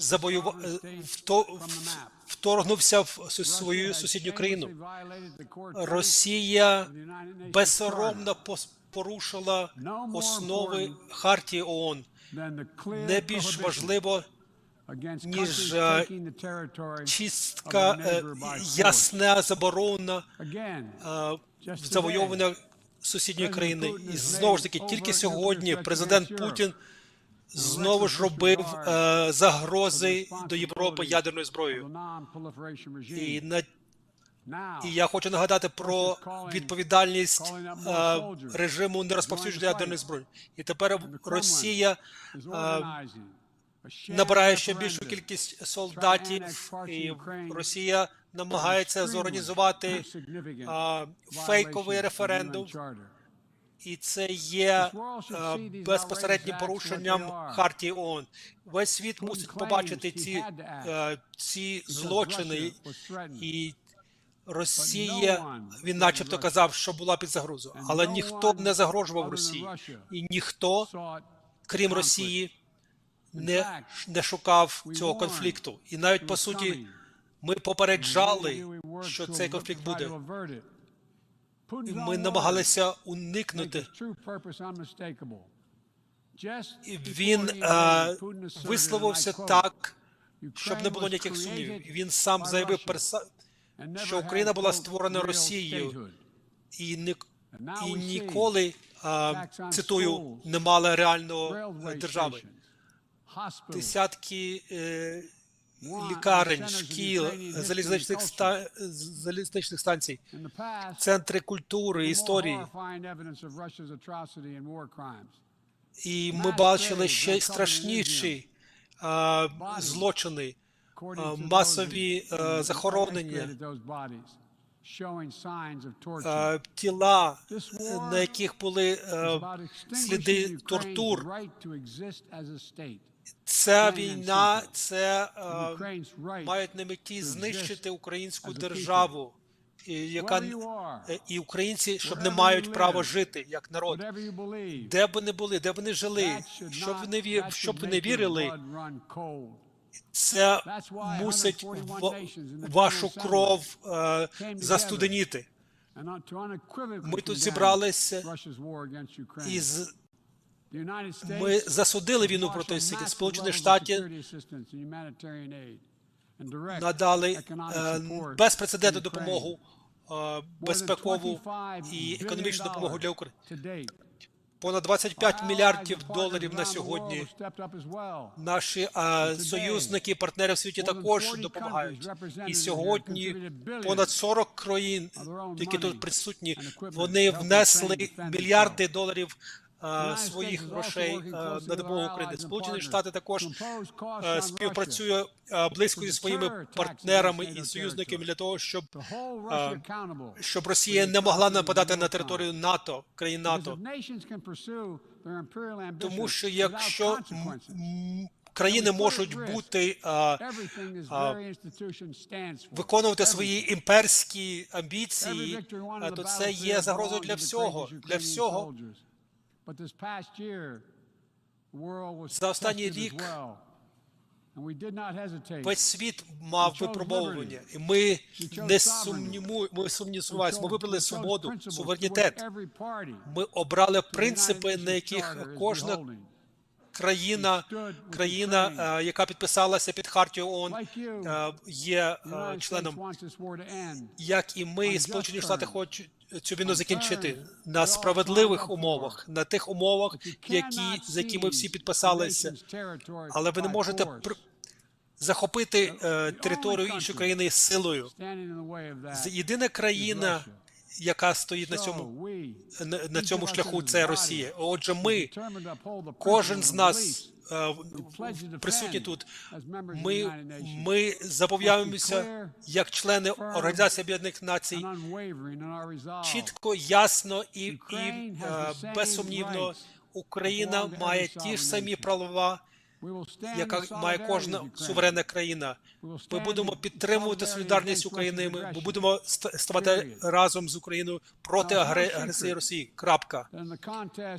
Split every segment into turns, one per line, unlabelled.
завоював вторгнувся в свою сусідню країну. Росія безсоромно порушила основи Хартії ООН. Не більш важливо ніж, е, чистка е, ясна заборона е, завойовування сусідньої країни. І знову ж таки, тільки сьогодні президент Путін знову ж робив е, загрози до Європи ядерною зброєю. І на і я хочу нагадати про відповідальність е, режиму нерозповсюдження ядерної зброї. І тепер Росія е, набирає ще більшу кількість солдатів, і Росія намагається зорганізувати е, фейковий референдум, і це є е, безпосереднім порушенням хартії ООН. Весь світ мусить побачити ці, е, ці злочини і. Росія, він начебто казав, що була під загрозою, але ніхто не загрожував Росії, і ніхто, крім Росії, не, не шукав цього конфлікту. І навіть по суті, ми попереджали, що цей конфлікт буде. Ми намагалися уникнути. Він е, висловився так, щоб не було ніяких сумнівів. Він сам заявив що Україна була створена Росією і ні, і ніколи а, цитую не мала реального е, держави. Десятки е, лікарень, шкіл, залізничних ста, залізничних станцій, центри культури, історії. І ми бачили ще страшніші а, злочини, а, масові а, захоронення, а, тіла, на яких були а, сліди тортур. Ця війна це а, мають на меті знищити українську державу, яка е, і українці, щоб не мають права жити як народ. Де б вони були, де б вони жили, щоб вони ві... щоб вони вірили, це мусить вашу кров е, застуденіти.
Ми тут зібралися
І
і
з... ми засудили війну проти Сирії. Сполучені Штати надали е, безпрецедентну допомогу, е, безпекову і економічну допомогу для України. Понад 25 мільярдів доларів на сьогодні. Наші е, союзники, партнери в світі також допомагають. І сьогодні понад 40 країн, які тут присутні, вони внесли мільярди доларів своїх грошей е, на допомогу Україні. Сполучені Штати також е, співпрацює е, близько зі своїми партнерами і союзниками для того, щоб е, щоб Росія не могла нападати на територію НАТО, країн НАТО. Тому що якщо країни можуть бути а, а, виконувати свої імперські амбіції, то це є загрозою для всього. Для всього
за останній рік
весь світ мав випробовування, і ми не сумніву, ми сумніваємося. Ми вибрали свободу, суверенітет. Ми обрали принципи, на яких кожна країна, країна, яка підписалася під хартію ООН, є а, членом, як і ми, Сполучені Штати, хочуть цю війну закінчити на справедливих умовах, на тих умовах, які за які ми всі підписалися. Але ви не можете пр- захопити е, територію іншої країни силою. Єдина країна, яка стоїть на цьому на, на цьому шляху, це Росія. Отже, ми, кожен з нас присутні тут. Ми, ми зобов'язуємося як члени Організації Об'єднаних Націй чітко, ясно і, і е, безсумнівно. Україна має ті ж самі права яка має кожна суверенна країна. Ми будемо підтримувати солідарність України. Ми будемо ставати разом з Україною проти агре- агресії Росії. Крапка.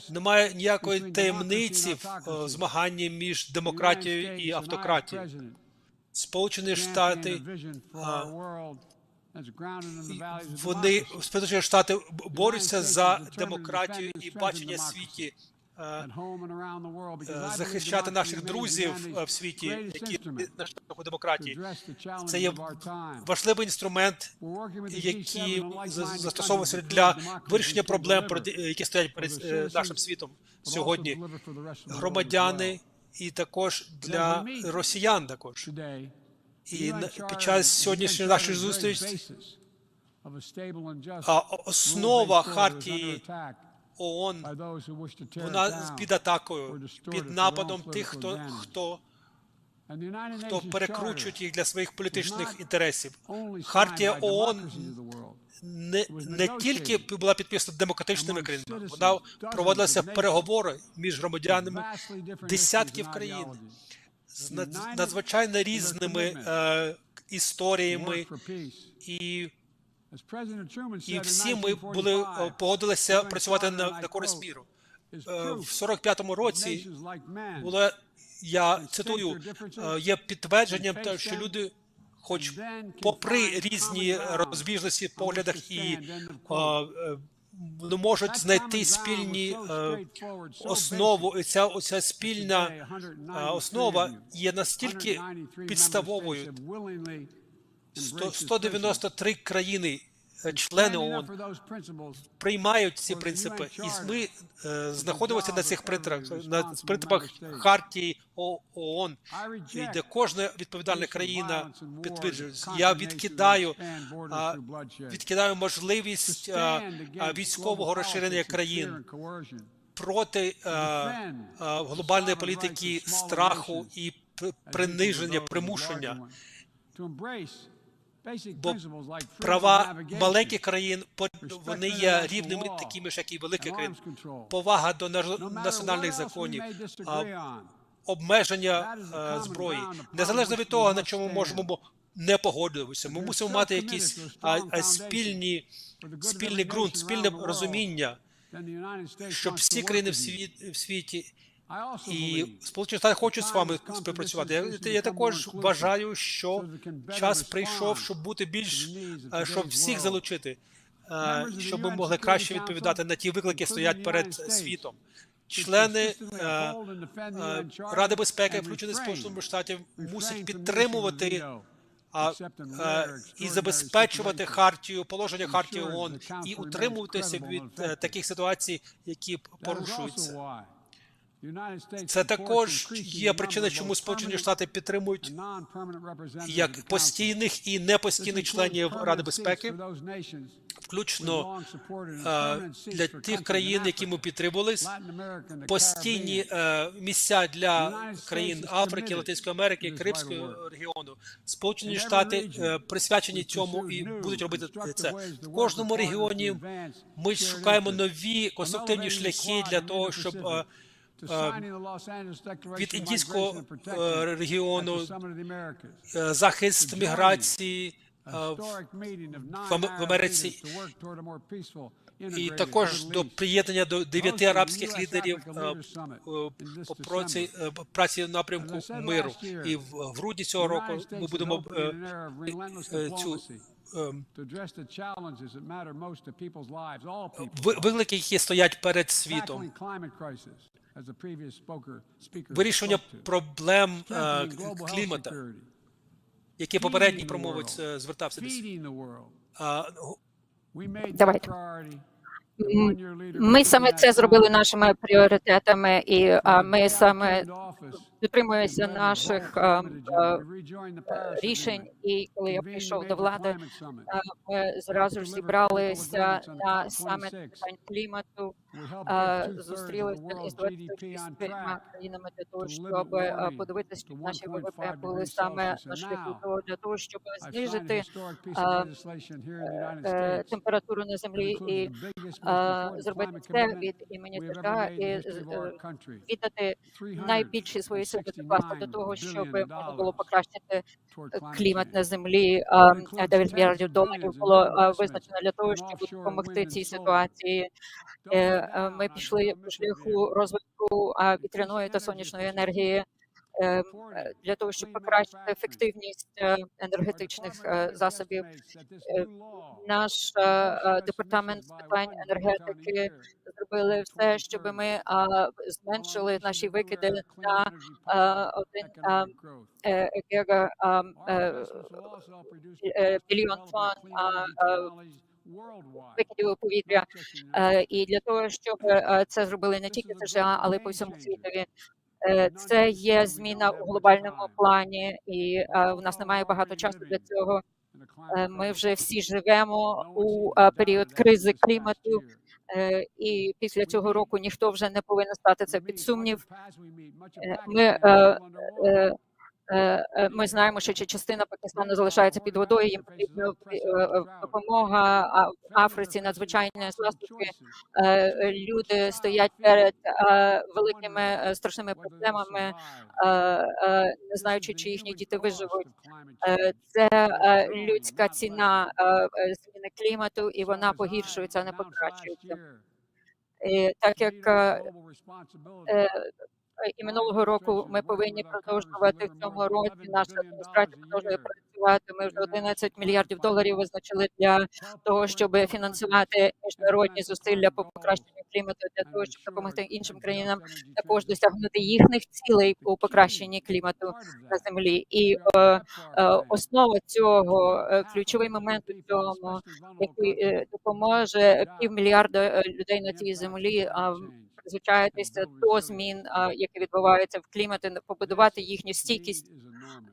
Немає ніякої таємниці в е, змаганні між демократією і автократією. Сполучені Штати вони Сполучені Штати борються за демократію і бачення світі. Е, захищати наших друзів е, в світі, які на шляху демократії. Це є важливий інструмент, який застосовується для вирішення проблем, які стоять перед е, нашим світом сьогодні. Громадяни і також для росіян також. І під час сьогоднішньої нашої зустрічі основа хартії ООН вона під атакою, під нападом тих, хто хто хто перекручують їх для своїх політичних інтересів. Хартія ООН не, не тільки була підписана демократичними країнами, вона проводилася переговори між громадянами десятків країн з надзвичайно різними е, історіями, і, і всі ми були е, погодилися працювати на, на користь міру. Е, в 45-му році було, я цитую, е, є підтвердженням, що люди, хоч попри різні розбіжності в поглядах і не можуть знайти спільні основу, і ця оця спільна основа є настільки підставовою. Сто- 193 країни, е, члени ООН, приймають ці принципи, і ми е, знаходимося на цих принципах, на принципах хартії ООН, де кожна відповідальна країна підтверджується. Я відкидаю, а, відкидаю можливість а, а, військового розширення країн проти а, а, глобальної політики страху і приниження, примушення. Бо права маленьких країн вони є рівними такими ж, як і великих країн. Повага до національних законів, обмеження е, зброї, незалежно від того, на чому можемо не погодитися. Ми мусимо мати якісь а, спільні, спільний ґрунт, спільне розуміння, щоб всі країни в світі і Сполучені Штати хочуть з вами співпрацювати. Я, я також вважаю, що час прийшов, щоб бути більш е, щоб всіх залучити, е, щоб ми могли краще відповідати на ті виклики, стоять перед світом. Члени е, Ради безпеки, включені Сполучених Штатів, мусять підтримувати а, е, і забезпечувати хартію, положення хартії ООН і утримуватися від таких ситуацій, які порушуються. Це також є причина, чому Сполучені Штати підтримують як постійних і непостійних членів Ради безпеки, включно е, для тих країн, які ми підтримували, постійні е, місця для країн Африки, Латинської Америки, Карибського регіону. Сполучені Штати е, присвячені цьому і будуть робити це в кожному регіоні. Ми шукаємо нові конструктивні шляхи для того, щоб від індійського е, регіону е, захист міграції е, в Америці. і також до приєднання до дев'яти арабських лідерів е, е, по е, праці в напрямку миру. І в грудні цього року ми будемо е, е, цю е, виклики, які стоять перед світом. Вирішення проблем е, клімата, які попередній промовець е, звертався до
Давайте. Ми саме це зробили нашими пріоритетами, і а, ми саме підтримуємося наших а, а, рішень. І коли я прийшов до влади, а, ми зразу ж зібралися на саміт питань клімату. е, зустрілися із 26 країнами для того, щоб е, подивитися, щоб наші ВВП були саме на шляху того для того, щоб знижити е, температуру на землі і е, зробити це від імені США і е, віддати найбільші свої сили до того, щоб можна було покращити клімат на землі. А, 9 мільярдів доларів було визначено для того, щоб допомогти цій ситуації. Е, е, Ми пішли по шляху розвитку вітряної та сонячної енергії. е, е, Для того щоб покращити ефективність е, енергетичних е, засобів, Е, наш е, е, департамент з питань енергетики зробили все, щоб ми зменшили наші викиди на один е, гіга е, е, мільйон тонн викидів у повітря. Е, І для того, щоб е, це зробили не тільки США, але й по всьому світові. Е, Це є зміна у глобальному плані, і е, в нас немає багато часу для цього. Е, Ми вже всі живемо у е, період кризи клімату, е, і після цього року ніхто вже не повинен стати це під сумнів. Е, Ми, е, е, е, е, ми знаємо, що частина Пакистану залишається під водою. Їм потрібна е, е, допомога. В Африці надзвичайні. Е, Люди стоять перед е, великими е, страшними проблемами, е, е, не знаючи, чи їхні діти виживуть. Е, Це е, людська ціна е, е, зміни клімату, і вона погіршується, не покращується. І так як е, е, і минулого року ми повинні продовжувати в цьому році. Наша адміністрація продовжує працювати. Ми вже 11 мільярдів доларів визначили для того, щоб фінансувати міжнародні зусилля по покращенню клімату, для того, щоб допомогти іншим країнам також досягнути їхніх цілей у покращенні клімату на землі. І е, е, основа цього е, ключовий момент у цьому, який е, допоможе півмільярда е, людей на цій землі. Призвичаїтися до змін, які відбуваються в кліматі, побудувати їхню стійкість.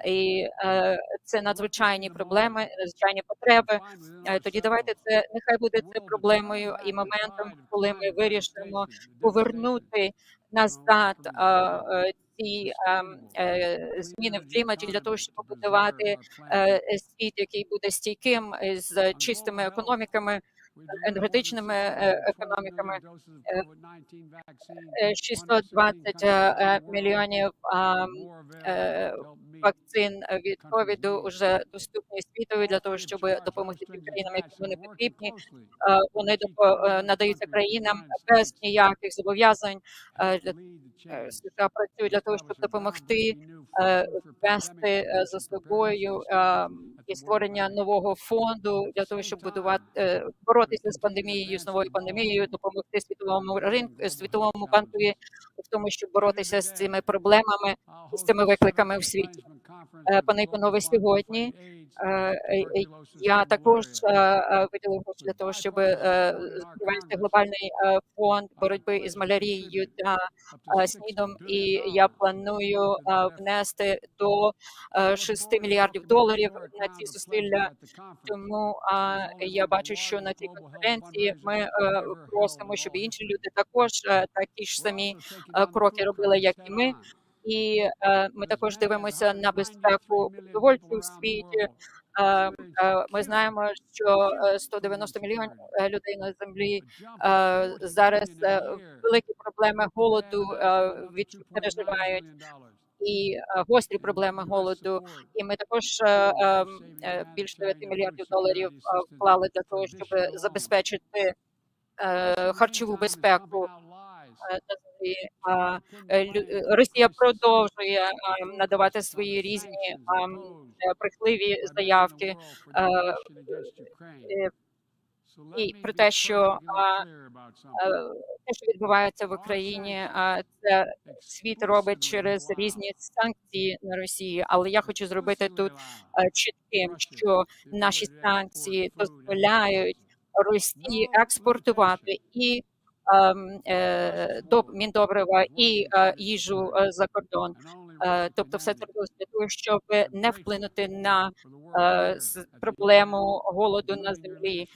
І е, це надзвичайні проблеми, надзвичайні потреби. Е, Тоді давайте це нехай буде це проблемою і моментом, коли ми вирішимо повернути назад е, е, ці е, е, зміни в кліматі для того, щоб побудувати е, світ, який буде стійким з чистими економіками, енергетичними е, економіками. Е, 620 е, мільйонів е, вакцин від ковіду вже доступні світові для того, щоб допомогти тим країнам, які вони потрібні. Вони надаються країнам без ніяких зобов'язань. Для США працює для того, щоб допомогти вести за собою е, і створення нового фонду для того, щоб будувати е, боротися з пандемією, з новою пандемією, допомогти світовому ринку, світовому банку в тому, щоб боротися з цими проблемами, з цими викликами в світі. Е, Пане і панове, сьогодні е, е, я також виділив гроші для того, щоб ввести глобальний фонд боротьби із малярією та СНІДом, і я планую внести до е, 6 мільярдів доларів на ці зусилля. Тому я бачу, що на цій конференції ми просимо, щоб інші люди також такі ж самі кроки робили, як і ми. І е, ми також дивимося на безпеку продовольчу в світі. Е, е, Ми знаємо, що е, 190 мільйонів е, людей на землі е, зараз е, великі проблеми голоду е, переживають і е, гострі проблеми голоду. І ми також е, е, е, більше 9 мільярдів доларів е, вклали для того, щоб забезпечити е, харчову безпеку е, Росія продовжує надавати свої різні брехливі заявки. е, е, і про те, що те, що відбувається в Україні, це світ робить через різні санкції на Росії. Але я хочу зробити тут чітким, що наші санкції дозволяють Росії експортувати і міндобрива і е, їжу е, за кордон. Е, Тобто, все це робилось для того, щоб не вплинути на е, проблему голоду на землі. Е,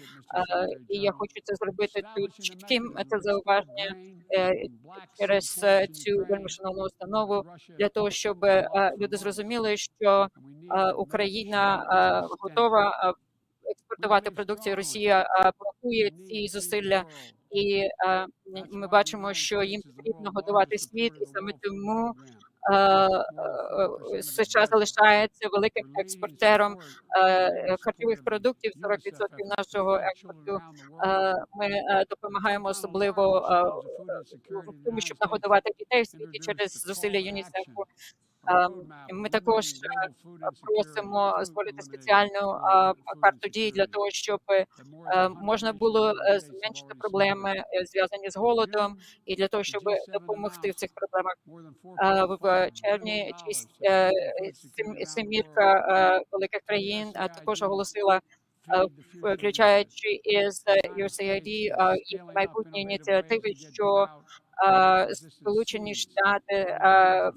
І я хочу це зробити тут чітким. Це зауваження е, через е, цю вельми шановну установу для того, щоб е, люди зрозуміли, що е, Україна е, готова е, експортувати продукцію. Росія е, блокує ці зусилля, і е, ми бачимо, що їм потрібно годувати світ, і саме тому США залишається великим експортером е, харчових продуктів. 40% нашого експорту. Е, Ми е, допомагаємо особливо е, в тому, щоб нагодувати дітей в світі через зусилля ЮНІСЕФу. Е, Ми також е, просимо створити спеціальну е, карту дій для того, щоб е, можна було е, зменшити проблеми е, зв'язані з голодом, і для того, щоб допомогти в цих проблемах. Е, В червні е, семірка е, великих країн. Е, також оголосила, е, включаючи із USAID е, і майбутні ініціативи, що е, Сполучені Штати е,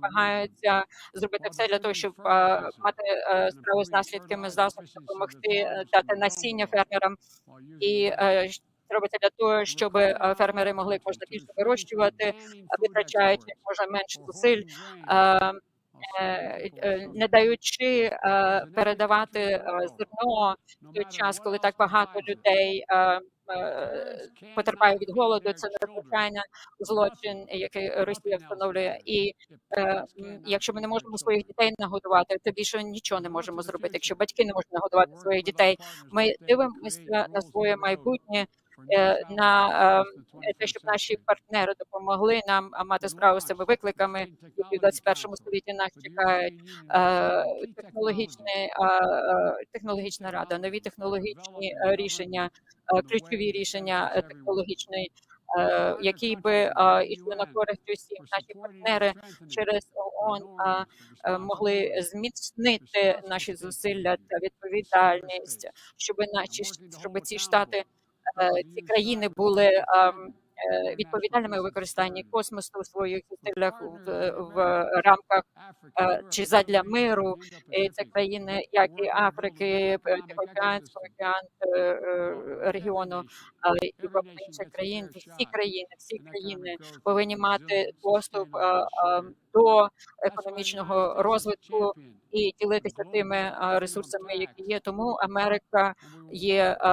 намагаються зробити все для того, щоб е, мати е, справу з наслідками засобів, допомогти е, дати насіння фермерам. І е, робиться для того, щоб е, фермери могли як можна більше вирощувати, е, витрачаючи як можна менше зусиль. е, Не даючи передавати зерно в той час, коли так багато людей потерпає від голоду, це надзвичайно злочин, який Росія встановлює. І якщо ми не можемо своїх дітей нагодувати, то більше нічого не можемо зробити. Якщо батьки не можуть нагодувати своїх дітей, ми дивимося на своє майбутнє. Е, На е, те, щоб наші партнери допомогли нам мати справу з цими викликами, які в 21 столітті нас чекають. Е, технологічний, е, технологічна рада, нові технологічні рішення, ключові рішення технологічної, які би йшли на користь усім. Наші партнери через ООН могли зміцнити наші зусилля та відповідальність, щоб наші щоб ці штати, ці країни були. ем, е, Відповідальними у використанні космосу у своїх зусиллях в, в рамках е, чи задля миру. І це країни, як і Африки, е, Тихоокеанського океан е, е, регіону, і інших країн. Всі країни, всі країни повинні мати доступ е, е, до економічного розвитку і ділитися тими е, ресурсами, які є. Тому Америка є е,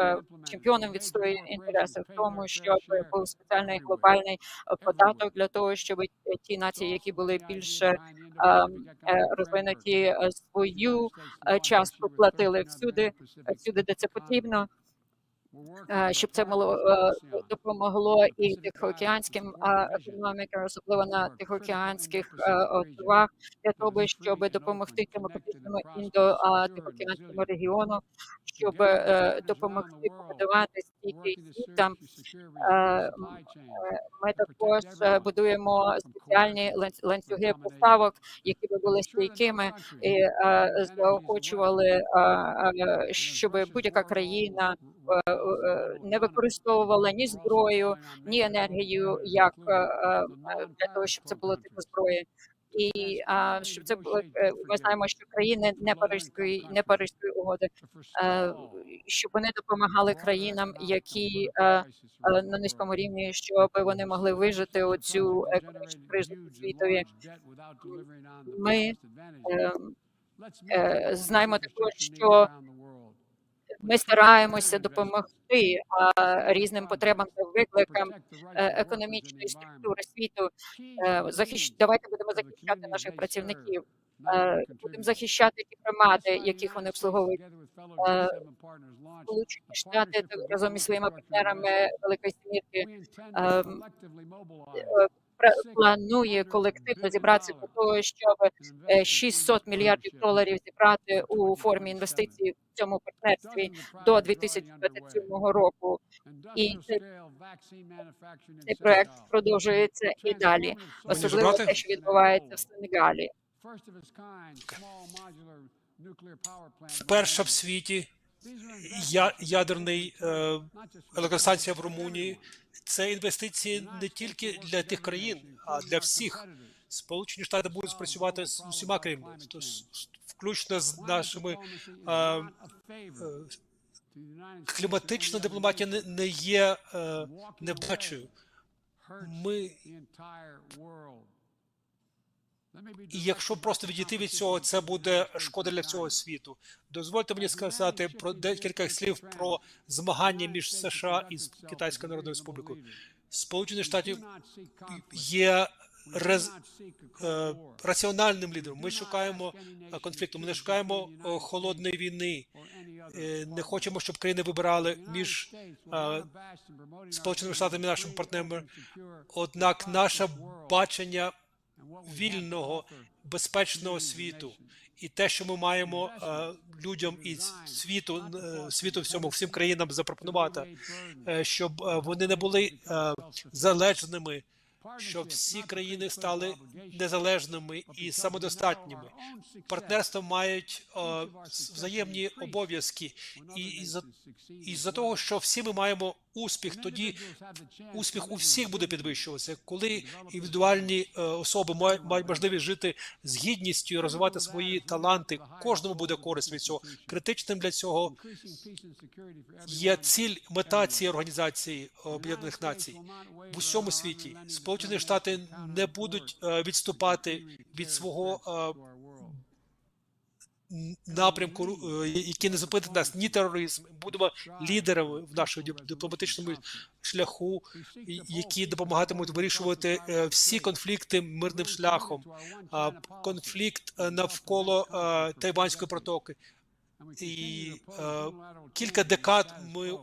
е, чемпіоном відстоює інтереси в тому, щоб був спеціальний глобальний е, податок для того, щоб ті нації, які були більше е, е, розвинуті, е, свою частку платили всюди, всюди, де це потрібно. Е, Щоб це було е, допомогло і тихоокеанським е, економікам, особливо на тихоокеанських островах, для того, щоб допомогти демократичному індо-тихоокеанському регіону, щоб допомогти побудувати стійкий там. Ми також будуємо спеціальні ланц- ланцюги поставок, які би були стійкими і заохочували, щоб будь-яка країна не використовувала ні зброю, ні енергію, як е, е, для того, щоб це було типу зброї. І а, щоб це було е, ми знаємо, що країни не Паризької, не Паризької угоди, е, щоб вони допомагали країнам, які е, е, на низькому рівні, щоб вони могли вижити оцю економічну кризу у світові. Ми е, е, знаємо також, що ми стараємося допомогти різним потребам та викликам е, економічної структури світу. Е, захищ... Давайте будемо захищати наших працівників, е, будемо захищати ті громади, яких вони обслуговують. Сполучені Штати та- разом із своїми партнерами Великої Сімірки ем, планує колективно зібратися для того, щоб е, 600 мільярдів доларів зібрати у формі інвестицій в цьому партнерстві до 2027 року. І цей, проект продовжується і далі, особливо те, що відбувається в Сенегалі.
Перша в світі ядерний е, електростанція в Румунії. Це інвестиції не тільки для тих країн, а для всіх Сполучені Штати будуть спрацювати з усіма країнами, включно з нашими е, е, кліматична дипломатія не, не є е, невдачею. Ми і якщо просто відійти від цього, це буде шкода для всього світу. Дозвольте мені сказати про декілька слів про змагання між США і Китайською Народною Республікою. Сполучені Штати є рез, е, раціональним лідером. Ми шукаємо е, конфлікту. Ми не шукаємо е, холодної війни. Не хочемо, щоб країни вибирали між Сполученими Штатами і нашими партнерами. Однак наше бачення вільного, безпечного світу. І те, що ми маємо е, людям із світу, е, світу всьому, всім країнам запропонувати, е, щоб вони не були залежними, щоб всі країни стали незалежними і самодостатніми. Партнерства мають е, взаємні обов'язки, і, і за і за того, що всі ми маємо успіх, тоді успіх у всіх буде підвищуватися, коли індивідуальні е, особи мають, мають можливість жити з гідністю і розвивати свої таланти. Кожному буде користь від цього. Критичним для цього є ціль мета цієї організації Об'єднаних Націй в усьому світі. Сполучені Штати не будуть е, відступати від свого е, напрямку, е, який не зупинить нас ні тероризм. Будемо лідерами в нашому дип- дипломатичному шляху, які допомагатимуть вирішувати всі конфлікти мирним шляхом. Конфлікт навколо Тайванської протоки. І кілька декад ми,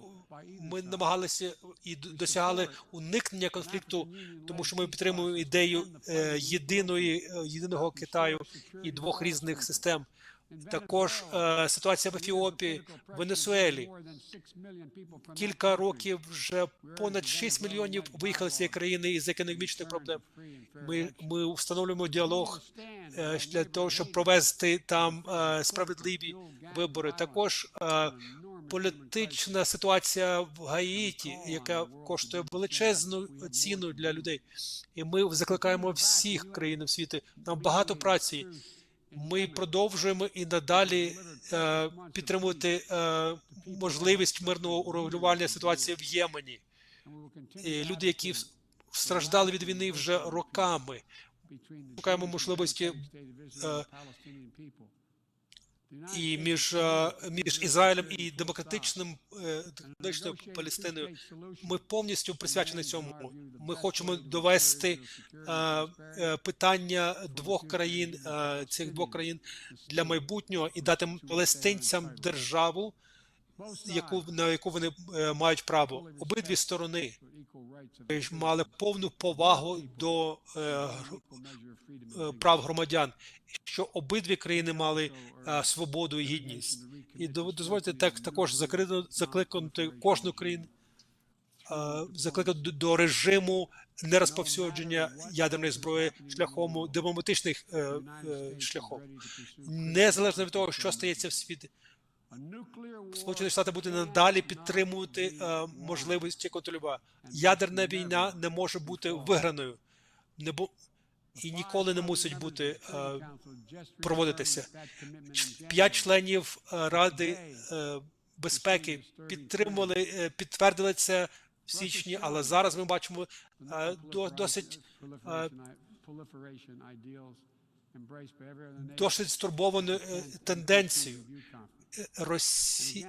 ми намагалися і досягали уникнення конфлікту, тому що ми підтримуємо ідею е, єдиної е, єдиного Китаю і двох різних систем. Також е, ситуація в Ефіопії, в Венесуелі. Кілька років вже понад 6 мільйонів виїхали з цієї країни із економічних проблем. Ми, ми встановлюємо діалог е, для того, щоб провести там е, справедливі вибори. Також е, політична ситуація в Гаїті, яка коштує величезну ціну для людей, і ми закликаємо всіх країн світу. Нам багато праці. Ми продовжуємо і надалі е, підтримувати е, можливість мирного урегулювання ситуації в Ємені. І люди, які страждали від війни вже роками, шукаємо можливості е, і між, е, між Ізраїлем і демократичним е, демократичною Палестиною. Ми повністю присвячені цьому. Ми хочемо довести е, питання двох країн, цих двох країн для майбутнього і дати палестинцям державу, яку на яку вони мають право. Обидві сторони ж мали повну повагу до е, е, прав громадян, що обидві країни мали е, свободу і гідність. І дозвольте так також закрито закликати кожну країну е, закликати до- до режиму нерозповсюдження ядерної зброї шляхом дипломатичних е, е, шляхом, незалежно від того, що стається в світі. Сполучені Штати будуть надалі підтримувати е, можливості контролювати. Ядерна війна не може бути виграною, не бу... і ніколи не мусить бути е, проводитися. П'ять членів е, Ради е, безпеки підтримували, е, підтвердили це в січні, але зараз ми бачимо е, до- досить е, досить стурбовану е, тенденцію. Росі...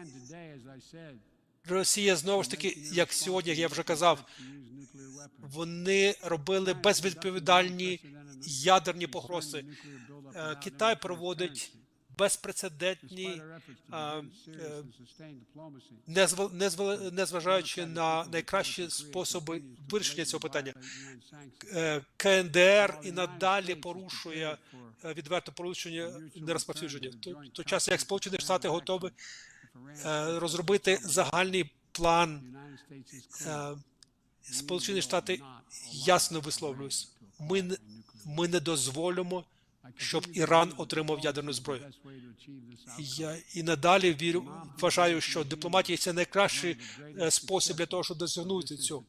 Росія знову ж таки, як сьогодні, як я вже казав, вони робили безвідповідальні ядерні погрози. Е, Китай проводить безпрецедентні, е, незва- незва- незважаючи на найкращі способи вирішення цього питання. Е, КНДР і надалі порушує е, відверто порушення нерозповсюдження. То, час, як Сполучені Штати готові розробити загальний план. Сполучені Штати ясно висловлюються. Ми, ми не дозволимо, щоб Іран отримав ядерну зброю. Я і надалі вірю, вважаю, що дипломатія це найкращий е, спосіб для того, щоб досягнути цього.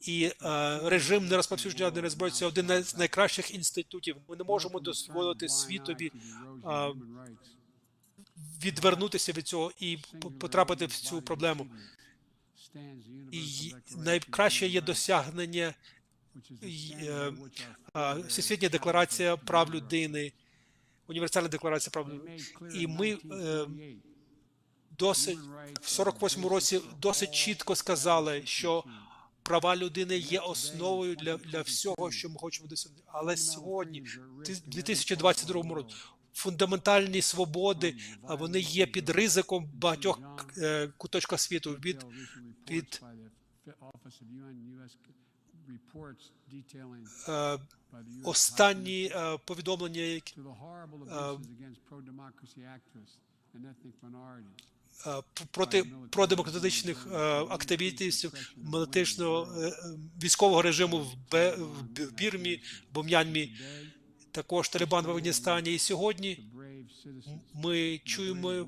І е, режим нерозповсюдження ядерної зброї це один з найкращих інститутів. Ми не можемо дозволити світові а, відвернутися від цього і потрапити в цю проблему. І найкраще є досягнення е, Всесвітня декларація прав людини, універсальна декларація прав людини. І ми е, досить в 48-му році досить чітко сказали, що права людини є основою для, для всього, що ми хочемо досягнути. Але сьогодні, в 2022 році, фундаментальні свободи, вони є під ризиком багатьох е, куточках світу. Від від е, останні е, повідомлення, які е, проти продемократичних е, активістів мілітичного е, е, військового режиму в, Бірмі, в М'янмі, також Талібан в Афганістані. І сьогодні ми чуємо,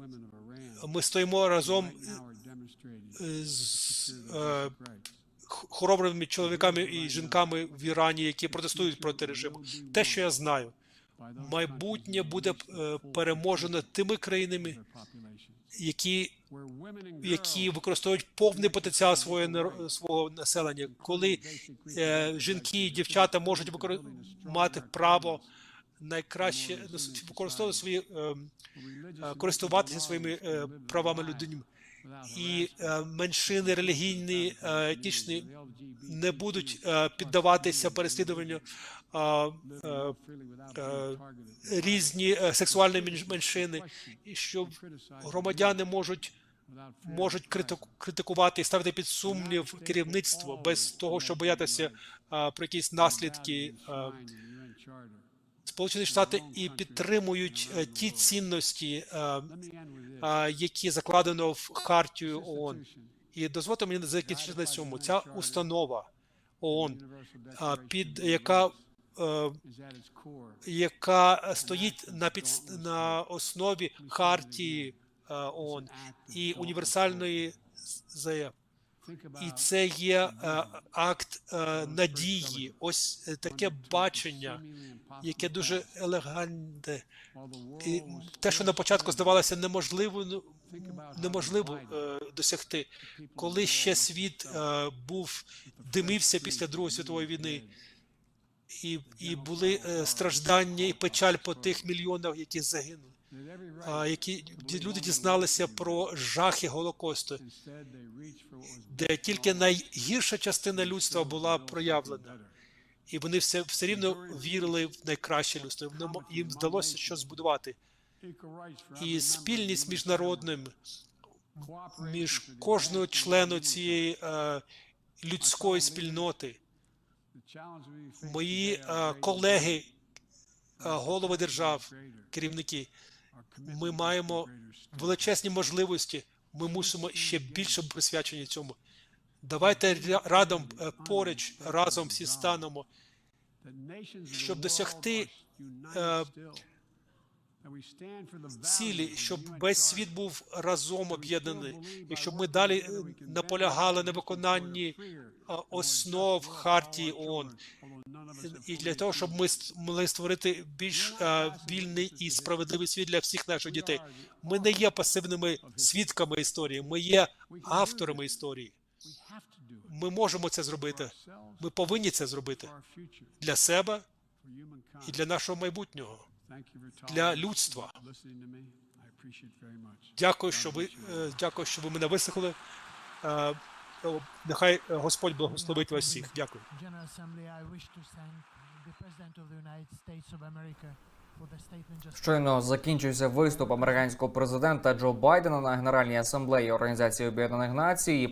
ми стоїмо разом е, з е, хоробрими чоловіками і жінками в Ірані, які протестують проти режиму. Те, що я знаю, майбутнє буде е, переможено тими країнами, які які використовують повний потенціал своє свого населення, коли е, жінки і дівчата можуть викори- мати право найкраще використовувати свої е, е, користуватися своїми е, правами людини. І е, меншини релігійні, е, етнічні не будуть е, піддаватися переслідуванню різні сексуальні менш- меншини, і що громадяни можуть можуть критику- критикувати і ставити під сумнів керівництво без того, щоб боятися а, про якісь наслідки. А, Сполучені Штати і підтримують е, ті цінності, е, які закладено в хартію ООН. І дозвольте мені закінчити на цьому. Ця установа ООН, під яка е, яка стоїть на під на основі хартії е, ООН і універсальної заяви. І це є е, акт е, надії. Ось е, таке бачення, яке дуже елегантне. І те, що на початку здавалося неможливо, ну, неможливо досягти, коли ще світ був димився після Другої світової війни, і, і були страждання і печаль по тих мільйонах, які загинули. Які люди дізналися про жахи Голокосту, де тільки найгірша частина людства була проявлена, і вони все, все рівно вірили в найкраще людство. Їм вдалося щось збудувати. І спільність міжнародним між кожного члену цієї е, людської спільноти, мої е, колеги, е, голови держав, керівники, ми маємо величезні можливості. Ми мусимо ще більше присвячені цьому. Давайте радом е, поруч разом всі станемо, щоб досягти е, цілі, щоб весь світ був разом об'єднаний, і щоб ми далі е, наполягали на виконанні е, основ хартії ООН. І для того, щоб ми могли створити більш е, вільний і справедливий світ для всіх наших дітей. Ми не є пасивними свідками історії, ми є авторами історії. Ми можемо це зробити. Ми повинні це зробити для себе і для нашого майбутнього, для людства. Дякую, що ви е, дякую, що ви мене вислухали. Е, Нехай е, Господь благословить вас всіх. Дякую.
Щойно закінчився виступ американського президента Джо Байдена на Генеральній асамблеї Організації Об'єднаних Націй.